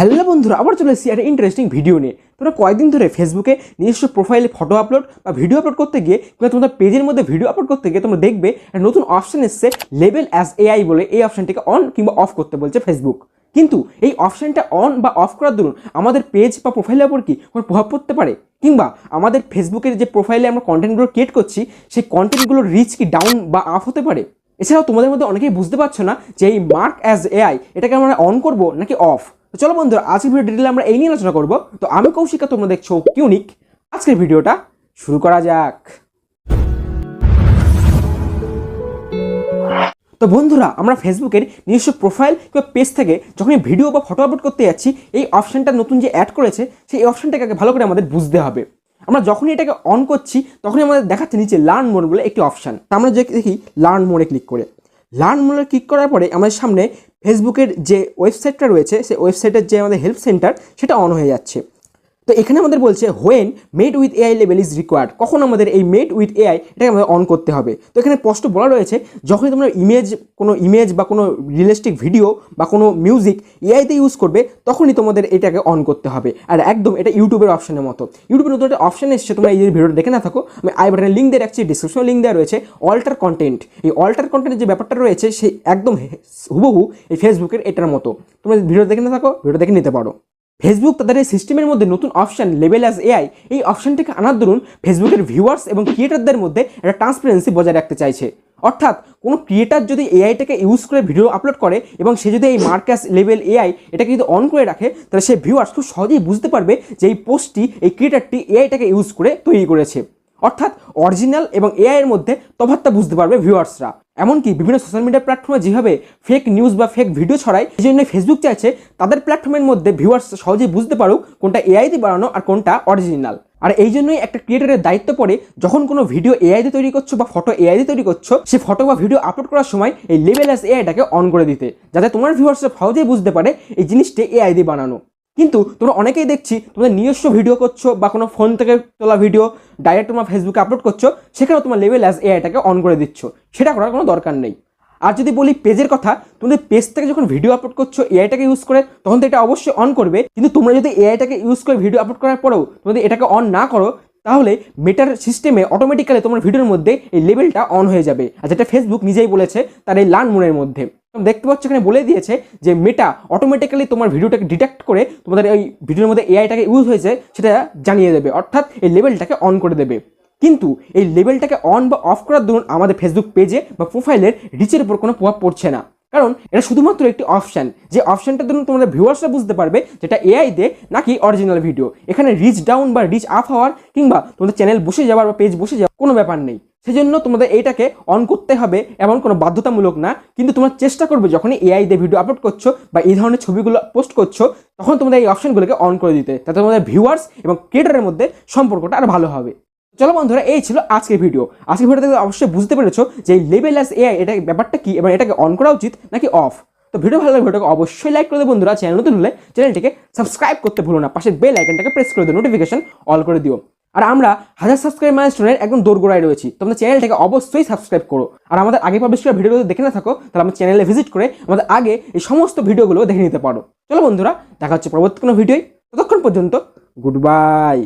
Hello বন্ধুরা, আবার চলে এসেছি একটা ইন্টারেস্টিং ভিডিও নিয়ে। তোমরা কয়েকদিন ধরে ফেসবুকে নিজস্ব প্রোফাইলে ফটো আপলোড বা ভিডিও আপলোড করতে গিয়ে কিংবা তোমাদের পেজের মধ্যে ভিডিও আপলোড করতে গিয়ে তোমরা দেখবে একটা নতুন অপশন এসছে লেভেল অ্যাজ এআই বলে। এই অপশনটিকে অন কিংবা অফ করতে বলছে ফেসবুক কিন্তু এই অপশানটা অন বা অফ করার দরুন আমাদের পেজ বা প্রোফাইলের উপর কি কোনো প্রভাব পড়তে পারে? কিংবা আমাদের ফেসবুকের যে প্রোফাইলে আমরা কন্টেন্টগুলো ক্রিয়েট করছি, সেই কন্টেন্টগুলোর রিচ কি ডাউন বা আপ হতে পারে? এছাড়াও তোমাদের মধ্যে অনেকেই বুঝতে পারছ না যে এই মার্ক অ্যাজ এআই এটাকে আমরা অন করব নাকি অফ তো চলো বন্ধুরা, আজকের ভিডিও ডিটেলে আমরা এই নিয়ে আলোচনা করব। তো আমি কৌশিকা, তোমরা দেখছ কিউনিক আজকের ভিডিওটা শুরু করা যাক। তো বন্ধুরা, আমরা ফেসবুকের নিজস্ব প্রোফাইল কিংবা পেজ থেকে যখনই ভিডিও বা ফটো আপলোড করতে যাচ্ছি, এই অপশানটা নতুন যে অ্যাড করেছে, সেই অপশানটাকে আগে ভালো করে আমাদের বুঝতে হবে। আমরা যখনই এটাকে অন করছি, তখনই আমাদের দেখাচ্ছে নিচে লার্ন মোড বলে একটি অপশান আমরা যে দেখি লার্ন মোডে ক্লিক করে। লার্ন মূলক ক্লিক করার পরে আমাদের সামনে ফেসবুকের যে ওয়েবসাইটটা রয়েছে, সেই ওয়েবসাইটের যে আমাদের হেল্প সেন্টার সেটা অন হয়ে যাচ্ছে। তো এখানে আমাদের বলছে হোয়েন মেড উইথ এআই লেভেল ইজ রিকোয়ার্ড কখন আমাদের এই মেড উইথ এআই এটাকে আমাদের অন করতে হবে? তো এখানে স্পষ্ট বলা রয়েছে, যখনই তোমরা ইমেজ কোনো ইমেজ বা কোনো রিয়েলিস্টিক ভিডিও বা কোনো মিউজিক এআইতে ইউজ করবে, তখনই তোমাদের এটাকে অন করতে হবে। আর একদম এটা ইউটিউবের অপশনের মতো। ইউটিউবের নতুন একটা অপশন এসেছে, তোমরা এই ভিডিওটা দেখে না থাকো। আমি আই বাটনের লিঙ্ক দিয়ে রাখছি ডিসক্রিপশনে লিঙ্ক দেওয়া রয়েছে অল্টার কন্টেন্ট এই অল্টার কন্টেন্টের যে ব্যাপারটা রয়েছে সেই একদম হুবহু এই ফেসবুকের এটার মতো। তোমরা ভিডিও দেখে না থাকো ভিডিও দেখে নিতে পারো। ফেসবুক তাদের এই সিস্টেমের মধ্যে নতুন অপশান লেভেল অ্যাজ এআই এই অপশানটিকে আনার দরুন ফেসবুকের ভিউয়ার্স এবং ক্রিয়েটারদের মধ্যে একটা ট্রান্সপারেন্সি বজায় রাখতে চাইছে। অর্থাৎ কোনো ক্রিয়েটার যদি এআইটাকে ইউজ করে ভিডিও আপলোড করে এবং সে যদি এই মার্কাস লেভেল এআই এটাকে যদি অন করে রাখে, তাহলে সে ভিউয়ার্স খুব সহজেই বুঝতে পারবে যে এই পোস্টটি এই ক্রিয়েটারটি এআইটাকে ইউজ করে তৈরি করেছে। অর্থাৎ অরিজিনাল এবং এআইয়ের মধ্যে তফাৎটা বুঝতে পারবে ভিউয়ার্সরা এমনকি বিভিন্ন সোশ্যাল মিডিয়া প্ল্যাটফর্মে যেভাবে ফেক নিউজ বা ফেক ভিডিও ছড়ায়, এই জন্য ফেসবুক চাইছে তাদের প্ল্যাটফর্মের মধ্যে ভিউয়ার্স সহজেই বুঝতে পারুক কোনটা এআই দিয়ে বানানো আর কোনটা অরিজিনাল আর এই জন্যই একটা ক্রিয়েটারের দায়িত্ব পড়ে যখন কোনো ভিডিও এআই দিয়ে তৈরি করছ বা ফটো এআই দিয়ে তৈরি করছ, সে ফটো বা ভিডিও আপলোড করার সময় এই লেভেল এস এআইটাকে অন করে দিতে, যাতে তোমার ভিউয়ার্সরা সহজেই বুঝতে পারে এই জিনিসটি এআই দিয়ে বানানো। কিন্তু তোমরা অনেকেই দেখছি তোমাদের নিজস্ব ভিডিও করছ বা কোনো ফোন থেকে তোলা ভিডিও ডাইরেক্ট তোমার ফেসবুকে আপলোড করছ, সেখানেও তোমার লেভেল অ্যাজ এআইটাকে অন করে দিচ্ছ। সেটা করার কোনো দরকার নেই। আর যদি বলি পেজের কথা, তোমাদের পেজ থেকে যখন ভিডিও আপলোড করছ এআইটাকে ইউজ করে, তখন তো এটা অবশ্যই অন করবে। কিন্তু তোমরা যদি এআইটাকে ইউজ করে ভিডিও আপলোড করার পরেও তোমাদের এটাকে অন না করো, তাহলে মেটার সিস্টেমে অটোমেটিক্যালি তোমার ভিডিওর মধ্যে এই লেভেলটা অন হয়ে যাবে। আর যেটা ফেসবুক নিজেই বলেছে, তার এই লার্ন মোডের মধ্যে। দেখতে পাচ্ছ এখানে বলে দিয়েছে যে মেটা অটোমেটিক্যালি তোমার ভিডিওটাকে ডিটেক্ট করে তোমাদের ওই ভিডিওর মধ্যে এআইটাকে ইউজ হয়েছে সেটা জানিয়ে দেবে, অর্থাৎ এই লেভেলটাকে অন করে দেবে। কিন্তু এই লেভেলটাকে অন বা অফ করার দরুন আমাদের ফেসবুক পেজে বা প্রোফাইলের রিচের উপর কোনো প্রভাব পড়ছে না। কারণ এটা শুধুমাত্র একটি অপশান যে অপশনটার দরুন তোমাদের ভিউয়ার্সরা বুঝতে পারবে যেটা এআই দে নাকি অরিজিনাল ভিডিও এখানে রিচ ডাউন বা রিচ আপ হওয়ার কিংবা তোমাদের চ্যানেল বসে যাওয়ার বা পেজ বসে যাওয়ার কোনো ব্যাপার নেই। সেজন্য তোমাদের এইটাকে অন করতে হবে এমন কোনো বাধ্যতামূলক না। কিন্তু তোমরা চেষ্টা করবে যখনই এআই দিয়ে ভিডিও আপলোড করছ বা এই ধরনের ছবিগুলো পোস্ট করছ, তখন তোমাদের এই অপশনগুলোকে অন করে দিতে। তাতে তোমাদের ভিউয়ার্স এবং ক্রিয়েটারের মধ্যে সম্পর্কটা আর ভালো হবে। চলো বন্ধুরা, এই ছিল আজকের ভিডিও আজকের ভিডিও থেকে অবশ্যই বুঝতে পেরেছ যে লেভেল অ্যাস এআই এটা ব্যাপারটা কি এবং এটাকে অন করা উচিত নাকি অফ তো ভিডিও ভালো লাগলে ভিডিওকে অবশ্যই লাইক করে দেবো বন্ধুরা। চ্যানেল নতুন হলে চ্যানেলটিকে সাবস্ক্রাইব করতে ভুলো না। পাশে বেল আইকনটাকে প্রেস করে দিও নোটিফিকেশন অল করে দিও। আর আমরা হাজার সাবস্ক্রাইব মাইলস্টোনের একদম দোরগোড়ায় রয়েছি। তোমরা চ্যানেলটাকে অবশ্যই সাবস্ক্রাইব করো। আর আমাদের আগে পাবলিশ করা ভিডিওগুলো দেখে না থাকো, তাহলে আমার চ্যানেলে ভিজিট করে আমাদের আগে এই সমস্ত ভিডিওগুলো দেখে নিতে পারো। চলো বন্ধুরা, দেখা হচ্ছে পরবর্তী কোনো ভিডিওই ততক্ষণ পর্যন্ত গুড বাই